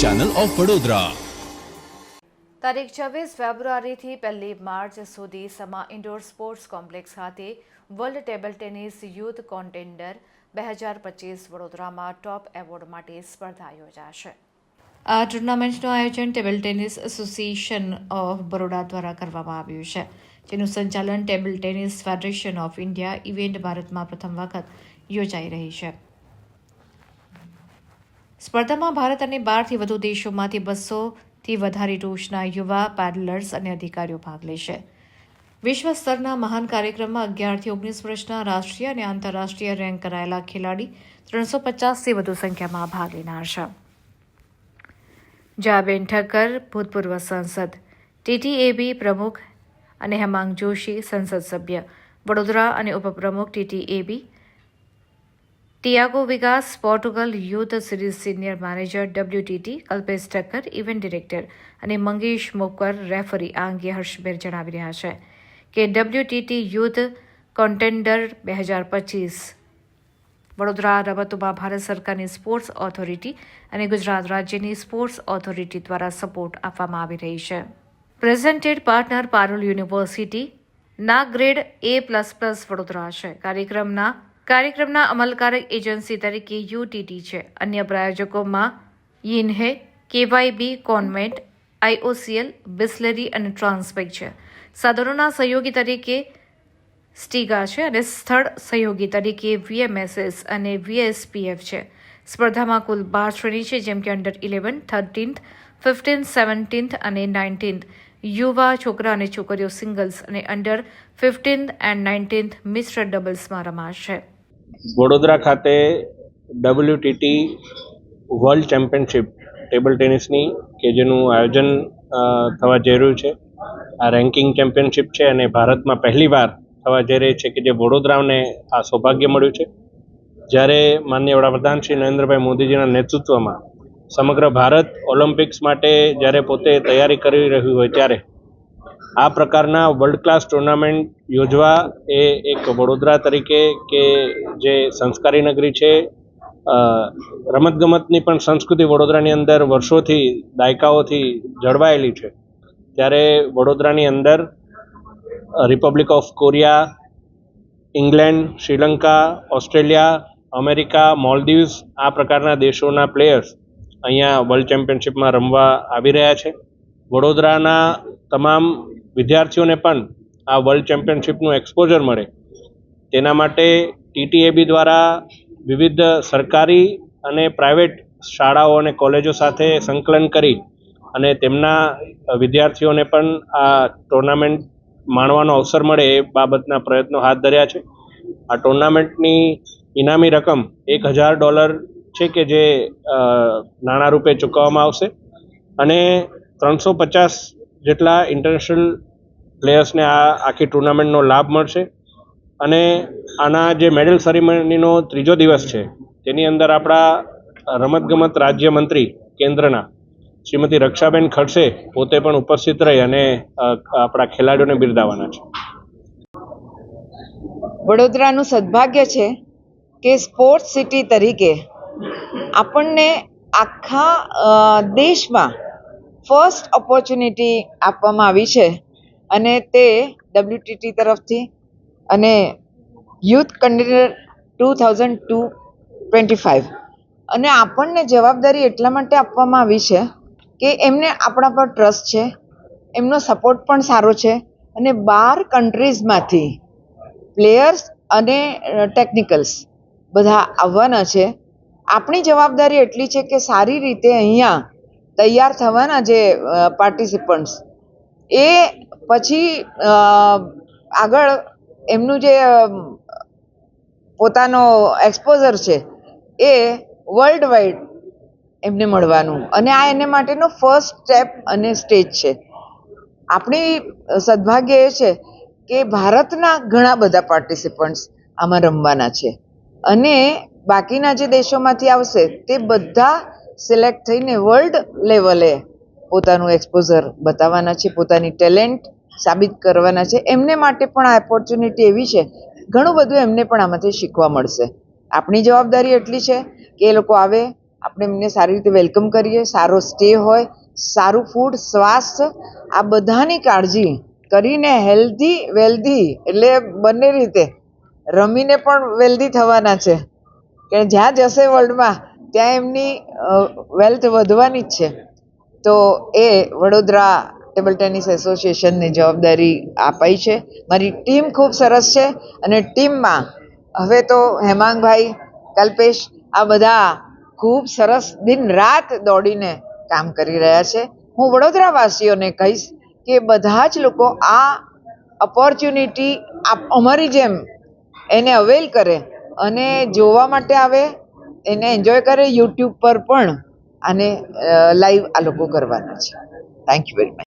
Channel of Vadodara તારીખ છવ્વીસ ફેબ્રુઆરીથી પહેલી માર્ચ સુધી સમા ઇન્ડોર સ્પોર્ટ્સ કોમ્પ્લેક્સ ખાતે world table tennis youth contender બે હજાર પચીસ વડોદરામાં ટોપ એવોર્ડ માટે સ્પર્ધા યોજાશે. આ ટુર્નામેન્ટનું આયોજન table tennis association of Baroda દ્વારા કરવામાં આવ્યું છે, જેનું સંચાલન table tennis federation of India event ભારતમાં પ્રથમ વખત યોજાઈ રહી છે. સ્પર્ધામાં ભારત અને બારથી વધુ દેશોમાંથી બસોથી વધારે ટોચના યુવા પેડલર્સ અને અધિકારીઓ ભાગ લેશે. વિશ્વ સ્તરના મહાન કાર્યક્રમમાં અગિયારથી ઓગણીસ વર્ષના રાષ્ટ્રીય અને આંતરરાષ્ટ્રીય રેન્ક કરાયેલા ખેલાડી ત્રણસો પચાસથી વધુ સંખ્યામાં ભાગ લેનાર છે. જાબેન ઠક્કર, ભૂતપૂર્વ સાંસદ, ટીટીએબી પ્રમુખ અને હેમાંગ જોશી સંસદ સભ્ય, વડોદરા અને ઉપપ્રમુખ ટીટીએબી ટિયાગો વિકાસ Portugal youth series senior manager, WTT Kalpesh Thakkar, event director અને મંગેશ મોકર રેફરી આ અંગે હર્ષભેર જણાવી રહ્યા છે કે ડબ્લ્યુટીટી યુથ કોન્ટેન્ડર બે હજાર પચીસ. વડોદરા રમતોમાં ભારત સરકારની સ્પોર્ટ્સ ઓથોરિટી અને ગુજરાત રાજ્યની સ્પોર્ટ્સ ઓથોરિટી દ્વારા સપોર્ટ આપવામાં આવી રહી છે. પ્રેઝન્ટેડ પાર્ટનર પારુલ યુનિવર્સિટી ના grade A plus plus Vadodara છે. કાર્યક્રમના કાર્યક્રમના અમલકારક એજન્સી તરીકે યુટીટી છે. અન્ય પ્રાયોજકોમાં Yinhe KYB, Convent IOCL Bisleri અને ટ્રાન્સપેક છે. સાધનોના સહયોગી તરીકે સ્ટીગા છે અને સ્થળ સહયોગી તરીકે વીએમએસએસ અને વીએસપીએફ છે. સ્પર્ધામાં કુલ બાર શ્રેણી છે, જેમ કે under eleven thirteenth fifteenth seventeenth અને નાઇન્ટીન્થ યુવા, છોકરા અને છોકરીઓ સિંગલ્સ અને અંડર ફિફ્ટીન્થ એન્ડ નાઇન્ટીન્થ મિશ્ર ડબલ્સમાં રમાશે. વડોદરા ખાતે ડબલ્યુટીટી વર્લ્ડ ચેમ્પિયનશિપ ટેબલ ટેનિસની કે જેનું આયોજન થવા જઈ રહ્યું છે. આ રેન્કિંગ ચેમ્પિયનશિપ છે અને ભારતમાં પહેલીવાર થવા જઈ રહી છે કે જે વડોદરાને આ સૌભાગ્ય મળ્યું છે. જ્યારે માન્ય વડાપ્રધાન શ્રી નરેન્દ્રભાઈ મોદીજીના નેતૃત્વમાં સમગ્ર ભારત ઓલિમ્પિક્સ માટે જ્યારે પોતે તૈયારી કરી રહ્યું હોય ત્યારે આ પ્રકારના વર્લ્ડ ક્લાસ ટુર્નામેન્ટ યોજવા એ એક વડોદરા તરીકે કે જે સંસ્કારી નગરી છે રમતગમતની પણ સંસ્કૃતિ વડોદરાની અંદર વર્ષોથી, દાયકાઓથી જળવાયેલી છે. ત્યારે વડોદરાની અંદર republic of Korea England Sri Lanka, Australia, America Maldives આ પ્રકારના દેશોના પ્લેયર્સ અહીંયા વર્લ્ડ ચેમ્પિયનશિપમાં રમવા આવી રહ્યા છે. વડોદરાના તમામ વિદ્યાર્થીઓને પણ આ વર્લ્ડ ચેમ્પિયનશિપનું એક્સપોઝર મળે. તેના માટે ટીટીએબી દ્વારા વિવિધ સરકારી અને પ્રાઇવેટ શાળાઓ અને કોલેજો સાથે સંકલન કરી અને તેમના વિદ્યાર્થીઓને પણ આ ટુર્નામેન્ટ માણવાનો અવસર મળે એ બાબતના પ્રયત્નો હાથ ધર્યા છે. આ ટુર્નામેન્ટની ઇનામી રકમ એક હજાર ડોલર છે કે જે નાણાં રૂપે ચૂકવવામાં આવશે અને ત્રણસો પચાસ જેટલા ઇન્ટરનેશનલ પ્લેયર્સને આ આખી ટુર્નામેન્ટનો લાભ મળશે અને આના જે મેડલ સેરેમનીનો ત્રીજો દિવસ છે, તેની અંદર આપણા રમતગમત રાજ્યમંત્રી કેન્દ્રના શ્રીમતી રક્ષાબેન ખડસે પોતે પણ ઉપસ્થિત રહી અને આપણા ખેલાડીઓને બિરદાવવાના છે. વડોદરાનું સદભાગ્ય છે કે સ્પોર્ટ્સ સિટી તરીકે આપણને આખા દેશમાં ફર્સ્ટ ઓપોર્ચ્યુનિટી આપવામાં આવી છે અને તે ડબલ્યુટીટી તરફથી અને youth કન્ડિડર two thousand two twenty five અને આપણને જવાબદારી એટલા માટે આપવામાં આવી છે કે એમને આપણા પર ટ્રસ્ટ છે, એમનો સપોર્ટ પણ સારો છે અને બાર કન્ટ્રીઝમાંથી પ્લેયર્સ અને ટેકનિકલ્સ બધા આવવાના છે. આપણી જવાબદારી એટલી છે કે સારી રીતે અહીંયા તૈયાર થવાના જે પાર્ટિસિપન્ટ્સ એ પછી આગળ એમનું જે પોતાનો એક્સપોઝર છે, એ વર્લ્ડ વાઇડ એમને મળવાનું. અને આ એને માટેનો ફર્સ્ટ સ્ટેપ અને સ્ટેજ છે. આપણી સદભાગ્ય એ છે કે ભારતના ઘણા બધા પાર્ટિસિપન્ટ્સ આમાં રમવાના છે. અને બાકીના જે દેશોમાંથી આવશે, તે બધા સિલેક્ટ થઈને વર્લ્ડ લેવલે પોતાનું એક્સપોઝર બતાવવાના છે, પોતાની ટેલેન્ટ સાબિત કરવાના છે. એમને માટે પણ આ ઓપોર્ચ્યુનિટી એવી છે. ઘણું બધું એમને પણ આમાંથી શીખવા મળશે. આપણી જવાબદારી એટલી છે કે એ લોકો આવે, આપણે એમને સારી રીતે વેલકમ કરીએ, સારો સ્ટે હોય, સારું ફૂડ સ્વાસ્થ્ય આ બધાની કાળજી કરીને હેલ્ધી વેલ્ધી એટલે બંને રીતે રમીને પણ વેલ્ધી થવાના છે. કે જ્યાં જશે વર્લ્ડમાં ત્યાં એમની વેલ્થ વધવાની જ છે. તો એ વડોદરા ટેબલ ટેનિસ એસોસિએશનને જવાબદારી અપાઈ છે. મારી ટીમ ખૂબ સરસ છે અને ટીમમાં હવે તો હેમાંગભાઈ, કલ્પેશ આ બધા ખૂબ સરસ દિન રાત દોડીને કામ કરી રહ્યા છે. હું વડોદરાવાસીઓને કહીશ કે બધા જ લોકો આ ઓપોર્ચ્યુનિટી અમારી જેમ એને અવેલ કરે અને જોવા માટે આવે એને એન્જોય કરે યુટ્યુબ પર પણ આને લાઈવ આ લોકો કરવાના છે. Thank you very much